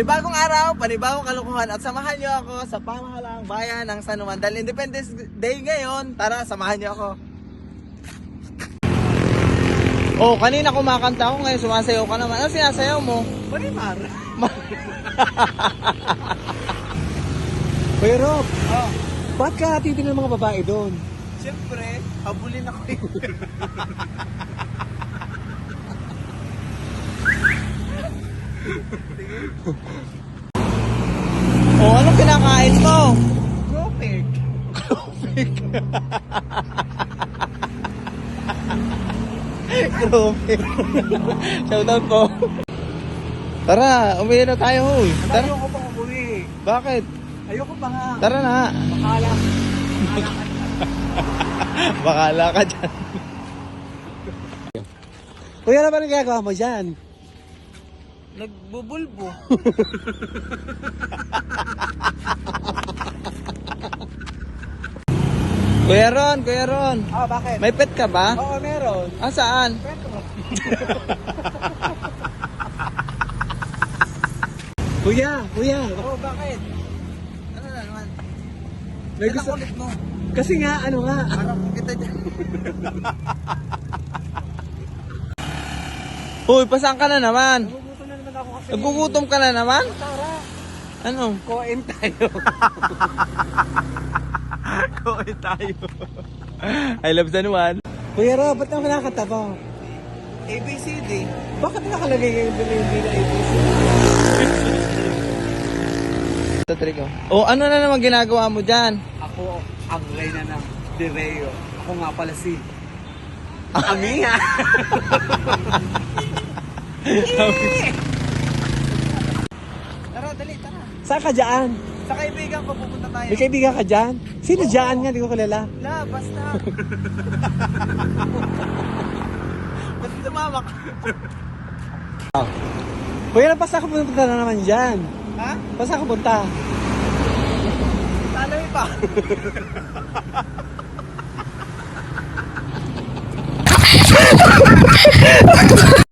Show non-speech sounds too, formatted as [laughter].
Panibagong araw, panibagong kalukuhan at samahan niyo ako sa pamahalang bayan ng San Juan. Dahil Independence Day ngayon, tara, samahan niyo ako. Oh, kanina kumakanta ako ngayon, sumasayaw ka naman. Ano sinasayaw mo? Marimar. Kuya Rob, Oh, ba't ka titignan ng mga babae doon? siyempre, habulin ako yun. [laughs] [laughs] oh, ano kinakain mo? Tropik. Grabe. [laughs] Shoutout po. Tara, umuwi na tayo, hoy. Tara. Ayoko pa umuwi. Bakit? Ayoko pa nga. Tara na. Bakala. [laughs] Bakala ka dyan. Kuya, ano ba nang ginagawa mo dyan? Nagbubulbo. [laughs] Kuya Ron, Kuya Ron. Ah, bakit? May pet ka ba? Oo, meron. Ah, saan? Petro. [laughs] kuya, kuya. Oh, bakit? Ano na naman? May gusto. kulit mo. Kasi nga, ano nga. Parang kita dyan. [laughs] Uy, pasang ka na naman. Nagugutom ka na naman? Ano? koin tayo. [laughs] Kumain tayo. I love San Juan. kuya Rob, ba't naman nakakanta mo? ABCD. Bakit nakalagay kayo delivery na ABC? Sa trick Oh, ano na naman ginagawa mo dyan? Ako ang reyna ng Direo. Ako nga pala si Amiha. Tara, dali, tara. Saan ka dyan? Sa kaibigan ko pupunta tayo. May kaibigan ka dyan? Sino dyan nga? Di ko kilala. La, basta. [laughs] Ba't tumama ka? Kuya, basta ka punta na naman dyan. Ha? Basta ka punta. Taloy pa. [laughs]